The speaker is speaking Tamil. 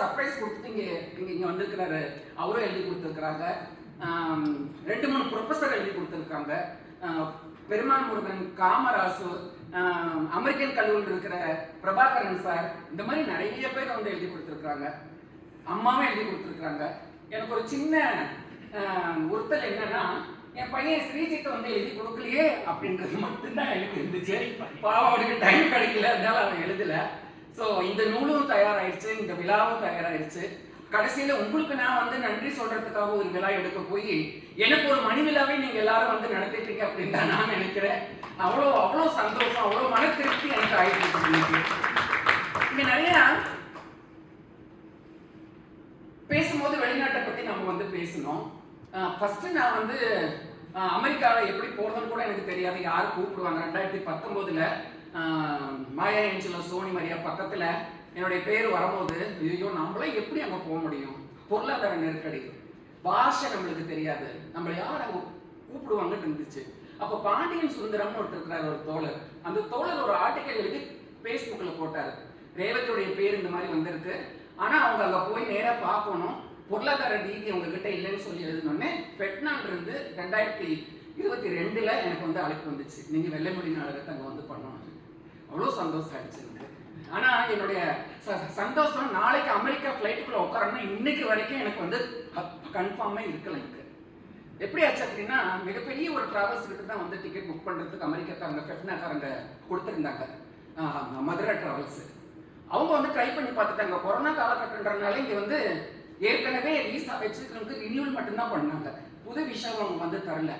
சர்ப்ரைஸ் கொடுத்துட்டு இங்கே இங்கே இங்கே வந்திருக்கிறாரு. அவரும் எழுதி கொடுத்துருக்குறாங்க. ரெண்டு மூணு ப்ரொஃபஸர் எழுதி கொடுத்துருக்காங்க. பெருமான் பெருமாள் முருகன் காமராசு அமெரிக்கன் கல்லூரியில் இருக்கிற பிரபாகரன் சார் இந்த மாதிரி நிறைய பேர் வந்து எழுதி கொடுத்துருக்குறாங்க. அம்மாவும் எழுதி கொடுத்துருக்குறாங்க. எனக்கு ஒரு சின்ன உறுத்தல் என்னன்னா என் பையன் ஸ்ரீஜித்தை வந்து எழுதி கொடுக்கலையே அப்படின்றது மட்டும்தான் எனக்கு இருந்துச்சு பாவம் அவனுக்கு டைம் கிடைக்கல. அதனால அவன் எழுதலை. ஸோ இந்த நூலும் தயாராயிருச்சு இந்த விழாவும் தயாராயிருச்சு கடைசியில் உங்களுக்கு நான் வந்து நன்றி சொல்றதுக்காக ஒரு விழா எடுக்க போய் எனக்கு ஒரு மணி விழாவே நீங்கள் எல்லாரும் வந்து நடத்திட்டீங்க அப்படின்னு தான் நான் நினைக்கிறேன். அவ்வளோ அவ்வளோ சந்தோஷம் அவ்வளோ மன திருப்தி எனக்கு ஆயிடுச்சு இங்கே நிறையா பேசும்போது வெளிநாட்டை பற்றி நம்ம வந்து பேசணும். ஃபஸ்ட்டு நான் வந்து அமெரிக்காவில் எப்படி போகிறதுன்னு கூட எனக்கு தெரியாது. யார் கூப்பிடுவாங்க? ரெண்டாயிரத்தி பத்தொம்போதில் மாயா ஏஞ்சலும் சோனி மரியா பக்கத்தில் என்னுடைய பேர் வரும்போது ஐயோ நம்மளாம் எப்படி அங்கே போக முடியும்? பொருளாதார நெருக்கடி. பாஷை நம்மளுக்கு தெரியாது. நம்மளை யார் அவங்க கூப்பிடுவாங்கன்னு இருந்துச்சு அப்போ பாண்டியன் சுந்தரம்னு ஒருத்தர் இருக்கிறார் ஒரு தோழர். அந்த தோழர் ஒரு ஆர்டிக்கல் எழுதி ஃபேஸ்புக்கில் போட்டார். ரேவதியுடைய பேர் இந்த மாதிரி வந்திருக்கு. ஆனால் அவங்க அங்கே போய் நேராக பார்க்கணும். பொருளாதார ரீதி அவங்க கிட்ட இல்லைன்னு சொல்லி எழுதினோடனே பெட்னான் ரெண்டாயிரத்தி இருபத்தி ரெண்டில் எனக்கு வந்து அழைப்பு வந்துச்சு. நீங்கள் வெள்ளை முடி நாடகத்தை அங்கே வந்து பண்ணணும். அவ்வளோ சந்தோஷம் ஆயிடுச்சு எனக்கு ஆனால் என்னுடைய ச- சந்தோஷம் நாளைக்கு அமெரிக்கா ஃப்ளைட்டுக்குள்ளே உட்காரணும் இன்னைக்கு வரைக்கும் எனக்கு வந்து கன்ஃபார்மே இருக்கல எனக்கு. எப்படி ஆச்சு அப்படின்னா மிகப்பெரிய ஒரு ட்ராவல்ஸ் கிட்ட தான் வந்து டிக்கெட் புக் பண்ணுறதுக்கு அமெரிக்காக்காரங்க ஃபெஃப்னாக்காரங்க கொடுத்துருந்தாங்க. மதுரை ட்ராவல்ஸு அவங்க வந்து ட்ரை பண்ணி பார்த்துட்டாங்க. கொரோனா காலகட்டன்றனால இங்கே வந்து ஏற்கனவே ரீசா வச்சுக்கிறவங்களுக்கு ரினியூவல் மட்டும்தான் பண்ணாங்க. புது விஷயம் அவங்க வந்து தரல.